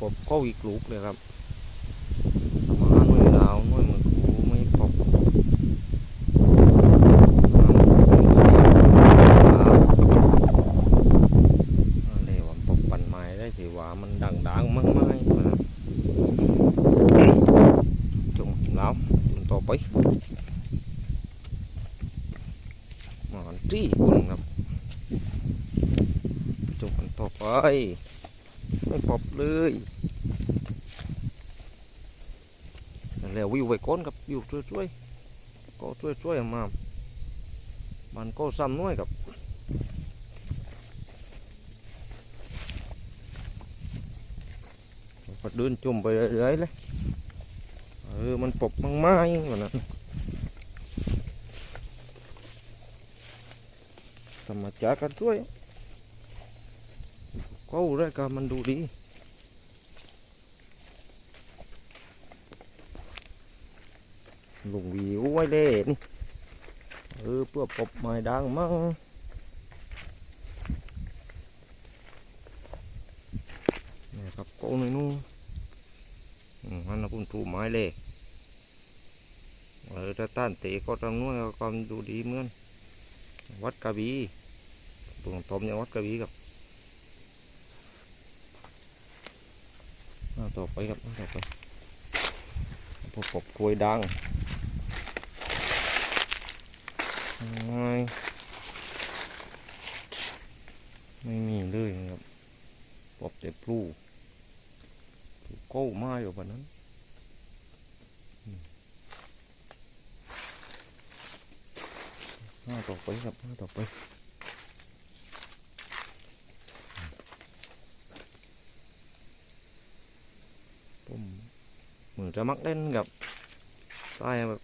ปบเข้าอีกลูกเลยครับมาหน่วยดาวหน่วยมือคูไม่ปบอะไรวะปบปันไม้ได้ถือว่ามันดังดังๆมากมายนะจุ่มแล้วจุ่มต่อไปมากันจี้คนครับจุ่มกันต่อไป ไม่ปอบเลยนั่น และวิวไว้ก้นกับวิวช่วยๆก็ช่วยๆมา มันก็ซ้ำน้อยกับก็เดินจุ่มไปเรื่อยๆเลยเออมันปบมากๆอย่างนั้นธรรมชาติกันช่วย có đấy cả mình đủ đi ลุงวีโอ้ยเล่นี่เออเพื่อปบไม้ดังมั้งนะครับโก้หน่อนู้ฮันนะคุณถูไม้เล่เออถ้าต้านเตะก็ทำนู่นก็ดูดีเหมือนวัดกระบี่ตรงตมยังวัดกระบี่กับต่อไปครับต่อไปพบกบกล้วยดัง ไม่ไม่มีเลยครับปอบแต่ปลูปลูกโก้ไม้อยู่แบบนั้นอืมาต่อไปครับเอาต่อไปผมเหมือนจะมักเล่นกับใต้แบบ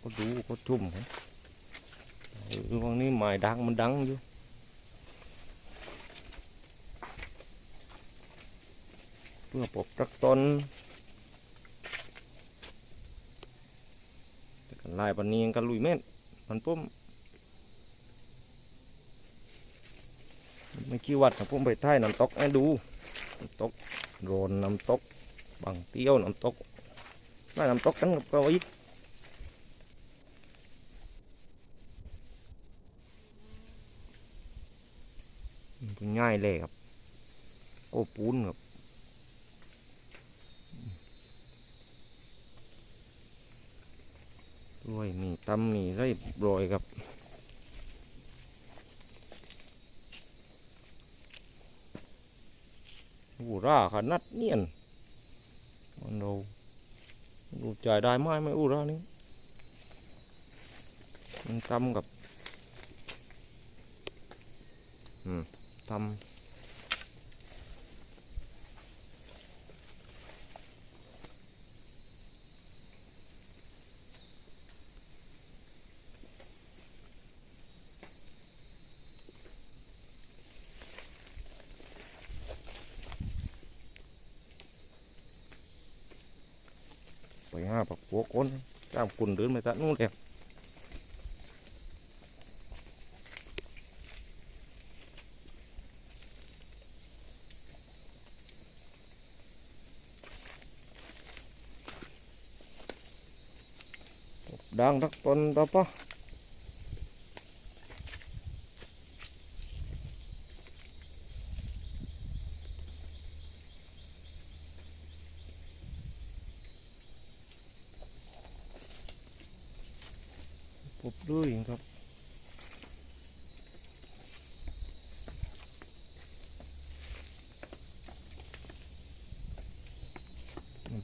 ก็ดูก็จุ่มครับ เออวันนี้หมายดังมันดังอยู่เพื่อปกตักตนแต่กันลายปันนี้กันลุยเม่นมันปุ้มไม่กี่วัดนะปุ้มไปท้ายน้ำตกให้ดูน้ำตกโรนน้ำตกบางเตี้ยวน้ำตกน่าน้ำตกกันกับเกาอีกมันก็ง่าย เลยครับโอ้ปูนครับด้วยนี่ตำนี่ได้โรยครับอูราขนาดเนียนมันดูดูจ่ายได้ไหมไม่อู้รานี่มันทำกับ อืมทำไป ห้าปักหัวก้นจ้ามกุนเดินไปตะนู่นเลยดังทักตนต่อปะป บด้วยครับ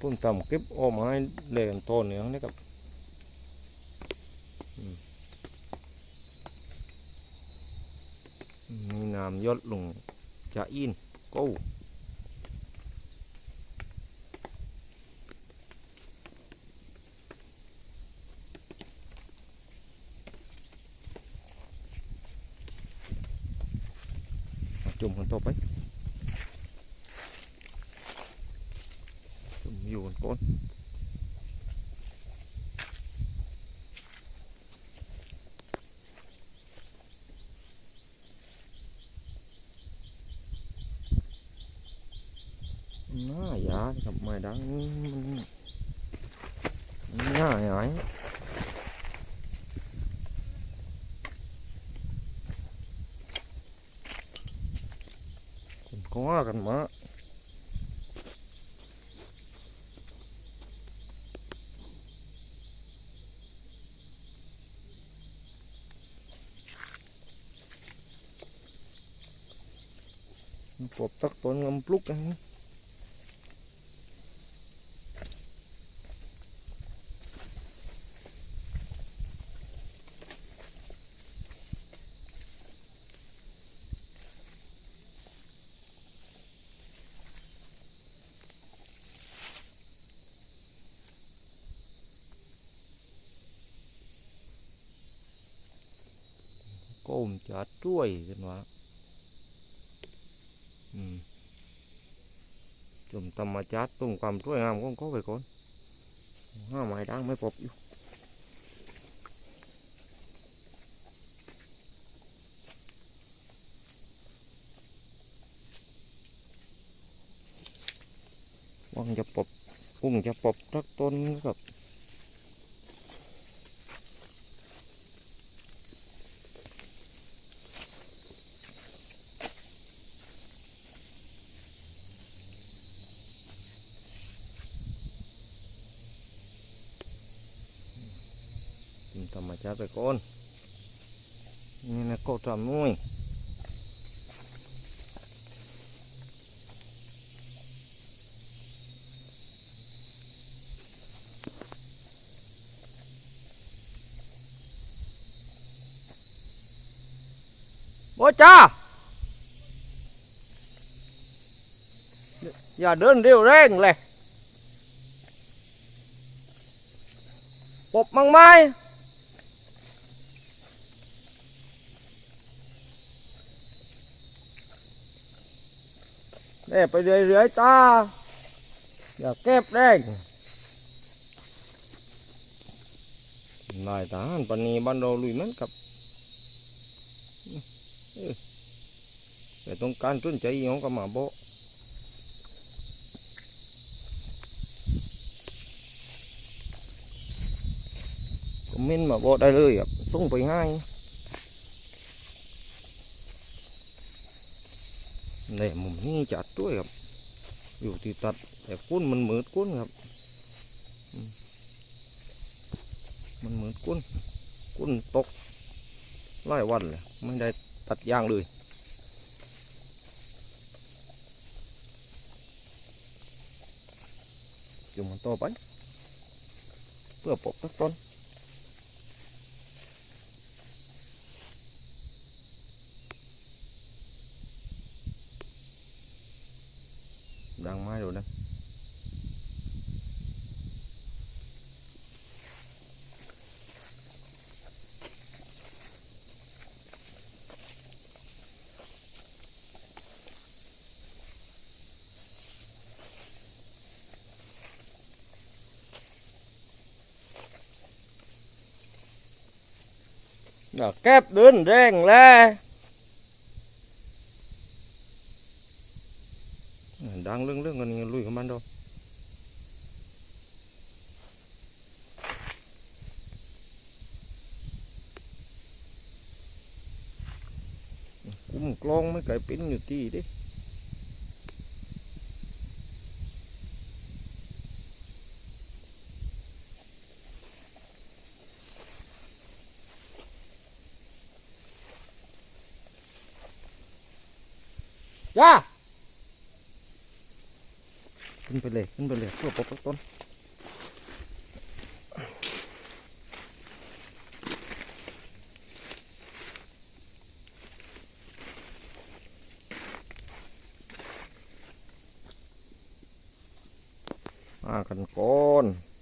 พุ่มต่ำเก็บออมให้เล่นต้นเหนืองนี่ครับมีน้ำยศลงจะอินกู้ จุ่มกันต่อไป จุ่มอยู่กันก่อนน่ายาครับไม้ดังมันมันง่ายหาย ก็ว่ากันมาปบตักตนงำปลุกนะ ก็มจะช่วยกันวะอืมจมธรรมชาติตรงความช่วยงามของเขาไปก่อนห้าไม้ดังไม่ปบอยู่ว่างจะปบกุ้งจะปบทักต้นกับ กินธร รมชาติไปก่อนนี่นะก็ทำนุ้ยโอ้จ้า อย่า เก็บไปเรื่อยๆตาอย่าเก็บแรงนายทหารปนีบ้านเราลุยมันกับแต่ต้องการสนใจของกับหมาโบะคอมเมนมาโบได้เลยครับส่งไปให้ เนี่ยมุมนี้จัดด้วยครับ อยู่ที่ตัดแต่ก้นมันเหมือนก้นครับมมันเหมือนก้นก้นตกหลายวันเลยไม่ได้ตัดยางเลยจุ่มมันโตไปเพื่อปกตักต้น Đã kép đơn rèn le đang lưng lưng còn lùi không ăn đâu cũng con mấy cái pin như tí đấy Yeah! ขึ้นไปเลยขึ้นไปเลยเพื่อปกป้องต้นมากันก่อน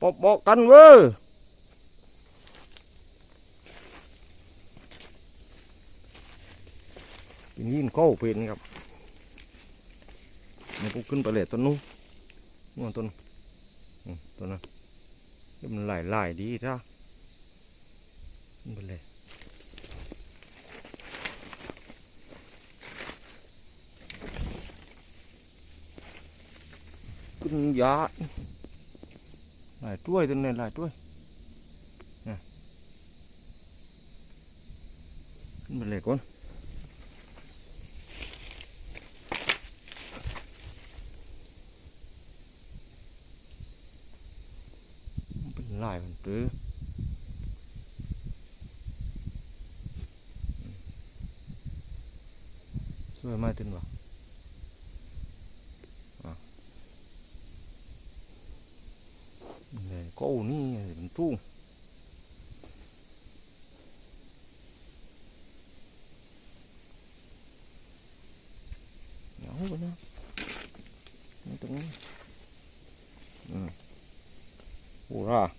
ปอบบอกกันเว้ยกินยินเข้าเป็นครับมันก็ขึ้นไปเลยต้นนู้นนู่นต้นต้นนั้นมันหลายหลายดีท่าขึ้นไปเลยขึ้นยาหลายถ้าขึ้นยอน มันเป็นหลายมันตื้อช่วยม 嗯。五十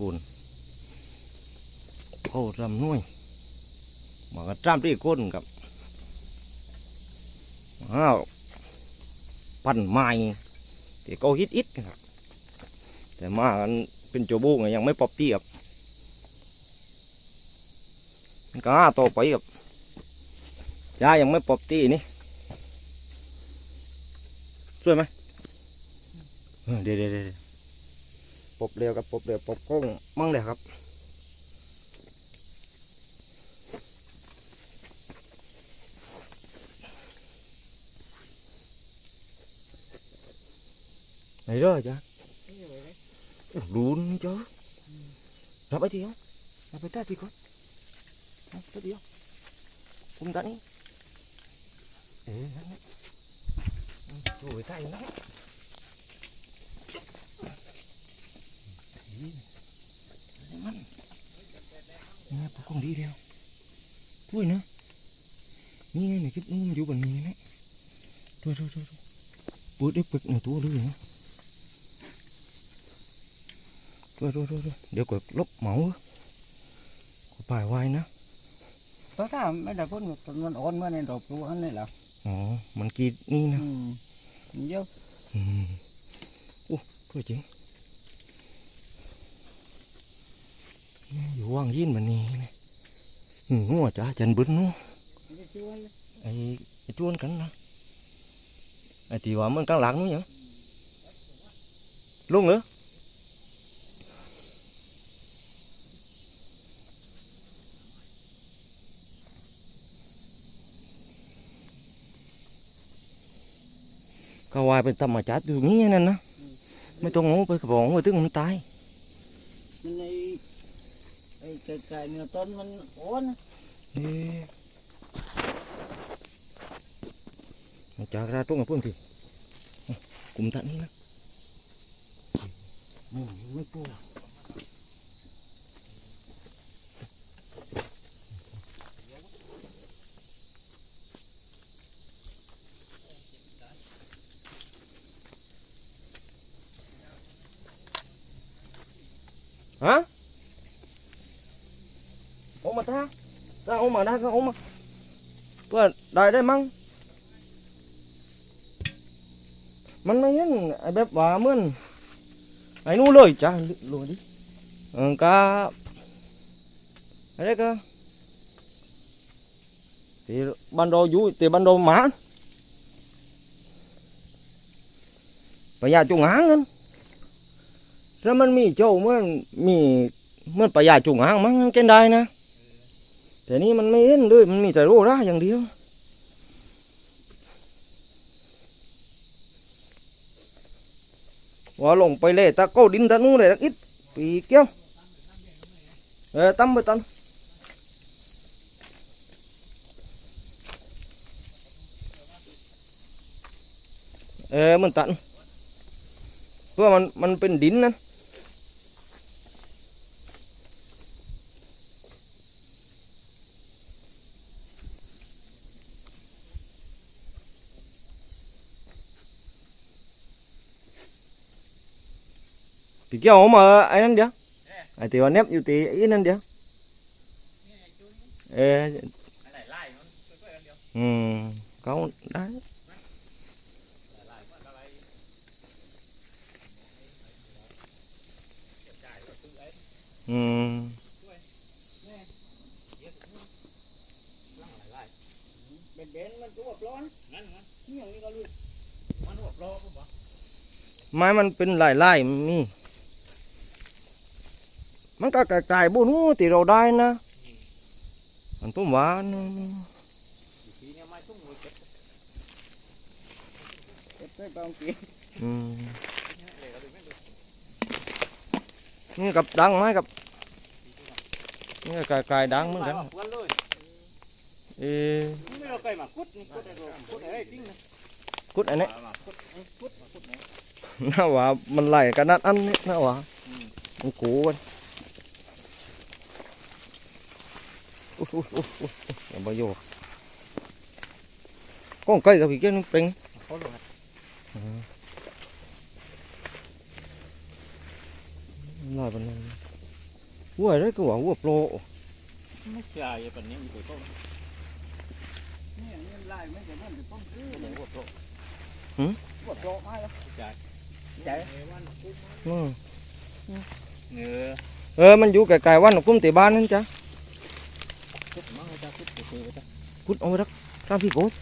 กูนเข้าจำนุ่ยมาก็จำที่ก้นกับอ้าวปั่นไม้ที่เขาฮิตอิดครับแต่มากันเป็นโจบูงยังไม่ปอบตีครับก็หาต่อไปครับยายังไม่ปอบตีนี่ช่วยไหมเดี๋ยวเดี๋ยว ปบเร็วกับปบเร็วปบกล้องมั่งเลยครับไหน rồi cha lún chứ รับไอ้ที่ không รับไอ้ ta thì con รับไอ้ที่ không cũng tận đi ê nắng đấy rồi tay มันนี่พวกคงดีเดียวถ้วยนะนี่ไงนี่คลิปนู้นอยู่บนนี้นะถ้วยถ้วยถ้วยเปิดได้ปึกหนึ่งตัวเลยนะถ้วยถ้วยถ้วยถ้วยเดี๋ยวกดลบเหมาก็ปลายไว้นะตัวถ้าไม่ได้พ่นมันอ่อนเมื่อในดอกตัวอันนี้แหละอ๋อมันกรีดนี่นะอืมมันเยอะอืมโอ้ถ้วยจริงนี่ อยู่ว่างยินมันนี่นะหืมหัวจ้าจันบึ้นนู้ไอ้ไอ้ chuôn cắn nó ไอ้ tí hóa mình căng lạc nữa nhá luôn nữa cao hoài bên tầm mà chả từ nghĩ nên nó mấy tôi ngủ với cái bọn người tức mình tay มันไอ้ไอ้ไก่ไก่เนื้อต้นมันอ่อน Ê. mà chả ra tốt ở phương thì cùng tận đi nè อืมไม่ปู hả ôm mà ta ta ôm mà ta cái ôm mà tôi đại đây măng มันไม่เห็นไอ้แบบว่าเหมือนไอ้นู่นเลยจ้าลงดิเออก็อะไรก็ที่บันโดยู่ที่บันโดหมาปยาจุงหางนั่นแล้วมันมีโจเมื่อมีเมื่อปยาจุงหางมั้งมันได้นะ แต่นี่มันไม่เห็นด้วยมันมีแต่โรร่าอย่างเดียว ว่าลงไปเลยตะก้ดินตะนู้นเลย ít ปีเกี้ยวเออตั้มไปตั้มเออมันตันเพื่อมันมันเป็นดินนั่น พี่เกี่ยวเอามาไอ้นั่นเดียวไอ้ที่ว่าเน็บอยู่ตีไอ้นั่นเดียวเอออืมเขาได้ อืม เป็นเด่นมันตัวร้อนนั่นนะนี่อย่างนี้ก็รู้มันหัวร้อนผมบอก ไม้มันเป็นลายลายๆมัน มันก็กลายบุญที่เราได้นะมันผมว่านะทีนี้ม่ต้มือเก็บเก็บไปกองกินนี่กับดังไหมกับนี่ก็กายดังเหมือนกันเออคุดนี่คุดอะไรคุดอะไรจริงนะกุดอันนี้าหนน่าว่ามันไหลกันนัดอันนี้น่าว่ามันกูกัน อุ๊ยอุ๊ยอุ๊ยอุ๊ยอย่าไปโยก้องไก่กับพี่เกี้นเป็นเขาลงลอยไปเลยวัวได้ก็ว่าวัวโปรไม่ใช่ปันนี้มีตัวต้นนี่นี่ลายไม่ใช่มันจะต้องซื้อเนี่ยหัวโตหัวโตไม่หรอใช่ใช่อืมเอเออมันอยู่ไกลๆวันองกุ้มตีบ้านนั่นจ้ะ คุดมั่งจ้าคุดตัวตัวจ้ากุดเอาไว้รักตามพี่โกด